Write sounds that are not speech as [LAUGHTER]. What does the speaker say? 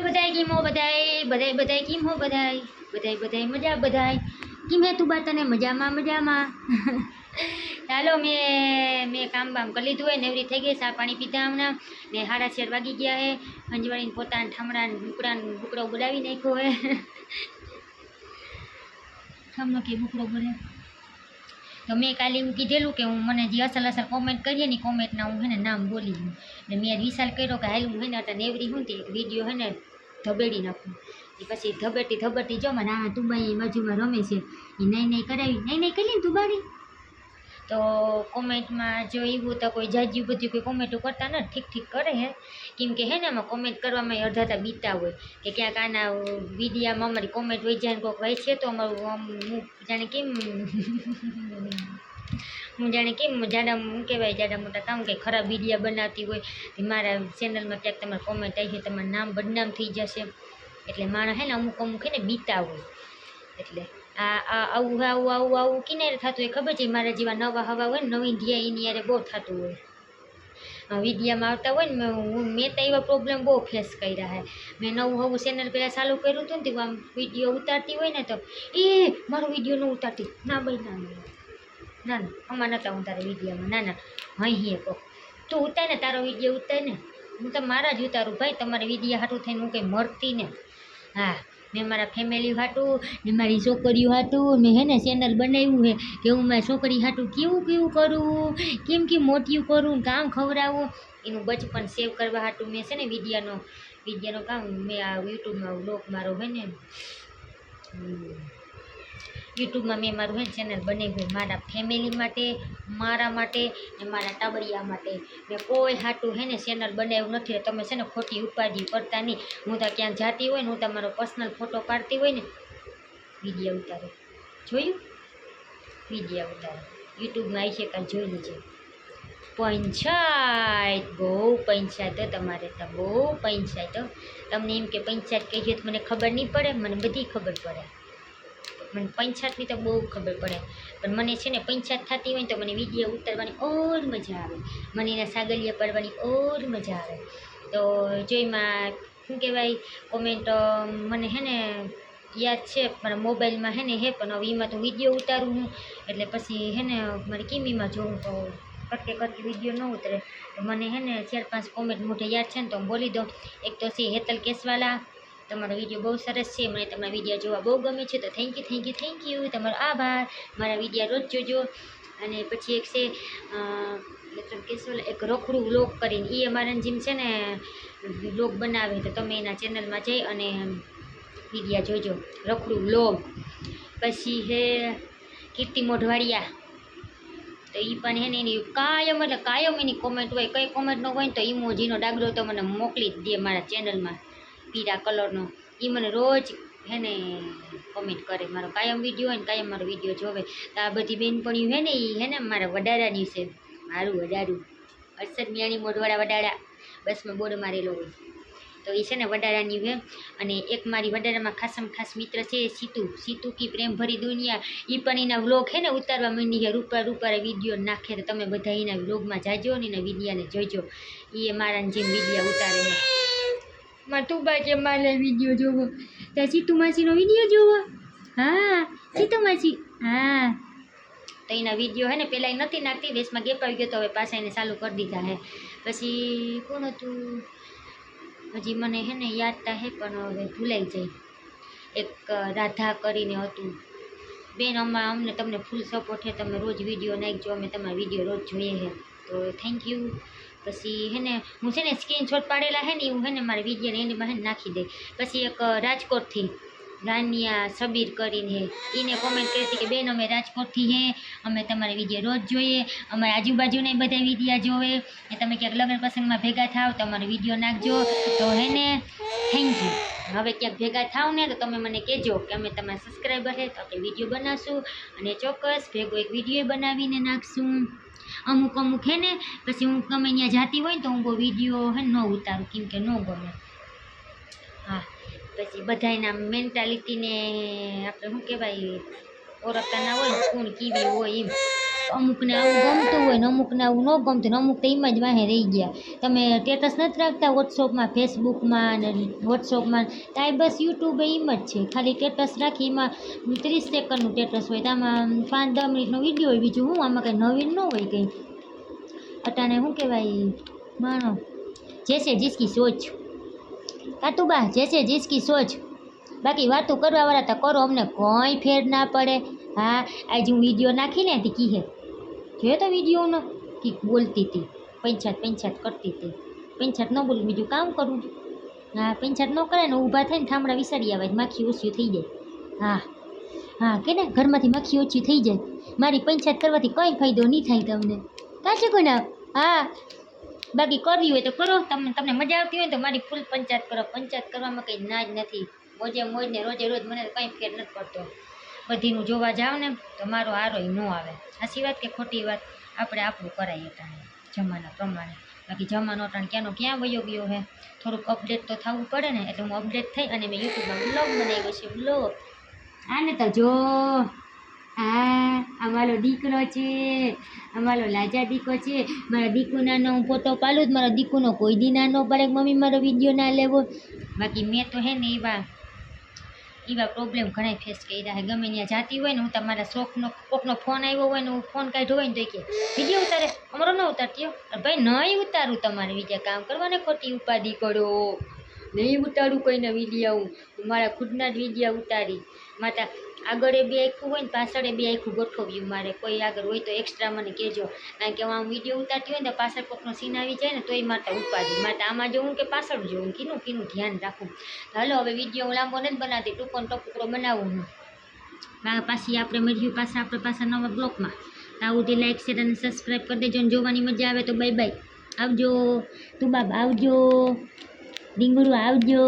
બધાય કેમ હો બધાય? બધાય બધાય કેમ બધાય? બધાય બધાય મજા બધાય. કેમ હે તું બા તને મજામાં મજામાં? [LAUGHS] ચાલો મેં મેં કામ બામ કરી લીધું હોય નેવરી થઈ ગઈ, સા પાણી પીધા હમણાં. ને હાડા શેર વાગી ગયા હે. અંજવાળીને પોતાના ઠામડાને બુકડાને બુકડો બોલાવી નાખ્યો હે. [LAUGHS] ઠામનો કે બુકડો બોલે તો મેં કાલે એવું કીધેલું કે હું મને જે અસલ અસલ કોમેન્ટ કરીએ ને કોમેન્ટના હું હે ને નામ બોલી દઉં એટલે મેં વિશાલ કર્યો કે હાલ હું હે ને અત્યારે નેવરી હું તે એક વીડિયો હે ને ધબેડી નાખું. એ પછી ધબેટી ધબેટી જો મને આ તુબાઈ બાજુમાં રમે છે. એ નહીં નહીં કરાવી નહીં નહીં કરી ને તુબાડી તો કોમેન્ટમાં જો એવું તો કોઈ જાજ્યું બધું કોઈ કોમેન્ટો કરતા ને ઠીક ઠીક કરે હે. કેમ કે હે ને આમાં કોમેન્ટ કરવામાં અડધા તા બીતા હોય. કે ક્યાંક આના વિડીયામાં અમારી કોમેન્ટ હોય જાય કોઈક હોય છે તો અમારું આમ હું જાણે કેમ [LAUGHS] હું જાણે કેમ જાડા હું કહેવાય જાડા મોટા કામ કે ખરાબ વિડીયા બનાવતી હોય મારા ચેનલમાં ક્યાંક તમારે કોમેન્ટ આવી છે તમારું નામ બદનામ થઈ જશે. એટલે માણસ હે ને અમુક અમુક હે ને બીતા હોય. એટલે આ આવું આવું આવું આવું કિનારે થતું હોય, ખબર છે? મારા જેવા નવા હવા હોય ને, નવી ધ્યા એની યારે બહુ થતું હોય. વિડીયામાં આવતા હોય ને હું મેં તો એવા પ્રોબ્લેમ બહુ ફેસ કર્યા હે. મેં નવું હવું ચેનલ પહેલાં ચાલુ કર્યું હતું ને તો આમ વીડિયો ઉતારતી હોય ને તો, એ મારો વીડિયો ન ઉતારતી. ના ભાઈ, ના ના ના, આમાં નહોતા ઉતારે વિડીયામાં ના ના, અહીં કહો તું ઉતાર ને, તારો વીડિયો ઉતાર ને. હું તો મારા જ ઉતારું, ભાઈ. તમારે વિડીયા હાટું થઈને હું કંઈ મળતી ને. હા. મેં મારા ફેમિલી હાટું, ને મારી છોકરીઓ હાટું, મેં હે ને ચેનલ બનાવ્યું છે કે હું મારી છોકરી હાટું કેવું કેવું કરું, કેમ કેમ મોટિયું કરું કામ ખવડાવું. એનું બચપન સેવ કરવા હાટું મેં છે ને વિદ્યાનો વિદ્યાનો કામ મેં આ યુટ્યુબમાં બ્લોગ મારો હોય ને યુટ્યુબમાં મેં મારું હેન ચેનલ બની બનાવ્યું મારા ફેમિલી માટે, મારા માટે ને મારા ટાબરિયા માટે. મેં કોઈ હાટું હે ને ચેનલ બનાવ્યું નથી તમે છે ને ખોટી ઉપાધિ કરતા નહીં. હું તો ક્યાં જાતી હોય ને હું તમારો પર્સનલ ફોટો પાડતી હોય ને વીડિયો ઉતારો. જોયું? વીડિયો ઉતારો. યુટ્યુબમાં આવી છે કાંઈ જોઈ લેજો. પંચાયત, બહુ પંચાયત તમારે તો, બહુ પંચાયત તમને એમ કે પંચાયત કહીએ તો મને ખબર નહીં પડે, મને બધી ખબર પડે. મને પંચાયતની તો બહુ ખબર પડે. પણ મને છે ને પંચાયત થતી હોય તો મને વીડિયો ઉતારવાની ઓર મજા આવે. મને એના સાગલિયા પડવાની ઓર મજા આવે. તો જોઈમાં શું કહેવાય કોમેન્ટ મને હે ને યાદ છે, મારા મોબાઈલમાં હે ને હે, પણ હવે એમાં તો વીડિયો ઉતારું હું. એટલે પછી હે ને મારે કિમીમાં જોઉં તો કટકે કટકે વીડિયો ન ઉતરે. મને હે ને ચાર પાંચ કોમેન્ટ મોઢે યાદ છે ને તો બોલી દો એક તો છે હેતલ કેસવાલા તમારો વીડિયો બહુ સરસ છે, મને તમારા વીડિયો જોવા બહુ ગમે છે, તો thank you thank you thank you તમારો આભાર. મારા વીડિયો રોજ જોજો. અને પછી એક છે મતલબ કેસવાલા એક રોકડું વ્લોગ કરીને. એ અમારા જેમ છે ને વ્લોગ બનાવે, તો તમે એના ચેનલમાં જઈ અને વિડીયા જોજો. રખડું વ્લોગ પછી હે, કીર્તિ મોઢવાડિયા. તો એ પણ હે ને, એની કાયમ, એટલે કાયમ એની કોમેન્ટ હોય, કંઈ કોમેન્ટ ન હોય ને, તો ઇમોજીનો ડાગડો તો મને મોકલી જ દે મારા ચેનલમાં પીળા કલરનો એ મને રોજ હે ને કોમેન્ટ કરે. મારો કાયમ વીડિયો હોય ને કાયમ મારો વીડિયો જોવે. તો આ બધી બેનપણીઓ હે ને એ હે ને મારા વડાડાની છે. મારું વડાડું હર્ષદ મિયાણી મોઢવાડા વડાડા બસમાં બોર્ડ મારેલો હોય. તો એ છે ને વડારાની હે અને એક મારી વડારામાં ખાસમ ખાસ મિત્ર છે સીતુ. સીતુ કી પ્રેમ ભરી દુનિયા. એ પણ એના વ્લોગ હે ને ઉતારવા માંડી છે. રૂપા રૂપા વીડિયો નાખે તો તમે બધા એના વ્લોગમાં જાજો ને એના વિડીયાને જોજો. એ મારા જેમ વિડીયા ઉતારે છે. તું કે મારે વીડિયો જોવો. ત્યાં સીતુ માસીનો વીડિયો જોવો. હા, સીતુ માસી. હા. તો એના વીડિયો હે ને પહેલાં નથી નાખતી વેસમાં ગેપ આવી ગયો તો હવે પાછા એને ચાલુ કરી દીધા હે. પછી કોણ હતું? હજી મને હે ને યાદ તા હે, પણ હવે ભૂલાઈ જાય. એક રાધા કરીને હતું. બેન, અમા, અમને તમને ફૂલ સપોર્ટ છે તમે રોજ વીડિયો નાખજો, અમે તમારા વીડિયો રોજ જોઈએ છે તો થેન્ક યુ પછી હે ને હું છે ને સ્ક્રીનશોટ પાડેલા હે ને હું હે ને મારા વિડીયોને એની માં હે ને નાખી દે પછી એક રાજકોટથી રાનિયા સબીર કરીને એને કોમેન્ટ કરી હતી કે, બેન, અમે રાજકોટથી હે, અમે તમારા વીડિયો રોજ જોઈએ, અમારા આજુબાજુને બધા વિડીયા જોવે, ને તમે ક્યાંક લગ્ન પ્રસંગમાં ભેગા થાવ તમારો વીડિયો નાખજો. તો હે ને થેન્ક યુ હવે ક્યાંક ભેગા થાવ ને તો તમે મને કહેજો કે અમે તમારા સબસ્ક્રાઈબર છે તો આપણે વીડિયો બનાવશું અને ચોક્કસ ભેગો એક વીડિયો બનાવીને નાખશું. અમુક અમુક હે ને, પછી હું ગમે ત્યાં જાતી હોય ને તો હું બહુ વીડિયો હે ને ઉતારું, કેમ કે ન ગમે. હા, પછી બધાયના મેન્ટાલિટીને આપણે શું કહેવાય, ઓળખતા ના હોય કોણ કીવી હોય એમ. અમુકને આવું ગમતું હોય ને અમુકને આવું ન ગમતું ને અમુક તો એમાં જ વાહે રહી ગયા. તમે સ્ટેટસ નથી રાખતા વોટ્સઅપમાં ફેસબુકમાં ને વોટ્સઅપમાં ત્યાં બસ યુટ્યુબ એમ જ છે. ખાલી સ્ટેટસ રાખી એમાં ત્રીસ સેકન્ડનું સ્ટેટસ હોય. તો આમાં પાંચ દસ મિનિટનો વીડિયો હોય. બીજું હું? આમાં કંઈ નવીન ન હોય કંઈ? અટાને શું કહેવાય? માણો. જેસે જીસકી સોચ. કાતુબા જેસે જીસકી સોચ. બાકી વાતો કરવાવાળા તો કરો. અમને કોઈ ફેર ના પડે. હા, આજે હું વીડિયો નાખીને તે કીહે. જોયો તો વિડીયોનો? કે બોલતી હતી. પંચાયત પંચાયત કરતી હતી. પંચાયત ન બોલું, બીજું કામ કરું હા પંચાત ન કરે ને ઊભા થઈને ઠામડા વિસારી આવે, માખી ઓછી થઈ જાય. હા હા, કે ને ઘરમાંથી માખી ઓછી થઈ જાય. મારી પંચાયત કરવાથી કંઈ ફાયદો નહીં થાય તમને. કાચે કોઈ ના હા, બાકી કરવી હોય તો કરો. તમને તમને મજા આવતી હોય તો મારી ફૂલ પંચાયત કરો. પંચાયત કરવામાં કંઈ ના જ નથી. મોજે મોજ ને રોજે રોજ મને કંઈ ફેર નથી પડતો. બધીનું જોવા જાવ ને, તો મારો આરોય ન આવે. સાચી વાત કે ખોટી વાત? આપણે આપણું કરાય ટાણે જમાના પ્રમાણે. બાકી જમાનો ટાણ ક્યાંનો ક્યાં વયો ગયો હે? થોડુંક અપડેટ તો થવું પડે ને, એટલે હું અપડેટ થઈ અને મેં યુટ્યુબમાં બ્લોગ બનાવ્યો છે બ્લોગ આને તો જો, આ અમારો દીકરો છે અમારો લાજા દીકો છે. મારા દીકુ નાનો હું ફોટો પાડું જ, મારા દીકુનો કોઈ દી નાનો પડે મમ્મી મારો વીડિયો ના લેવો. બાકી મેં તો હે ને એવા એવા પ્રોબ્લેમ ઘણા ફેસ કર્યા છે. ગમે ત્યાં જાતી હોય ને હું તમારા શોખનો, કોકનો ફોન આવ્યો હોય ને હું ફોન કાઢ્યો હોય ને તો કે વીડિયો ઉતારે, અમારો ન ઉતારતી ભાઈ, નહીં ઉતારું તમારે બીજા કામ કરવાને ખોટી ઉપાધિ કરો. નહીં ઉતારું કોઈને વિડીયા હું. મારા ખુદના જ વિડીયા ઉતારી. માતા, આગળ બે આખું હોય ને, પાછળ બે આખું ગોઠવ્યું મારે. કોઈ આગળ હોય તો એક્સ્ટ્રા મને કહેજો. કારણ કે હું આમ વીડિયો ઉતારતી હોય ને પાછળ કોકનો સીન આવી જાય ને, તોય માટે ઉપાડી. માતા, આમાં જોઉં કે પાછળ જોઉં? કીનું કીનું ધ્યાન રાખું? હાલો, હવે વીડિયો હું લાંબો નથી બનાવતી. ટૂંકો ને ટપુકડો બનાવું હું. પાછી આપણે મળ્યું પાછા આપણે પાછા નવા બ્લોકમાં. આવું લાઈક શેર અને સબસ્ક્રાઈબ કરી દેજો અને જોવાની મજા આવે તો બાય બાય આવજો. તું બાબા આવજો. ડીંગડું આવજો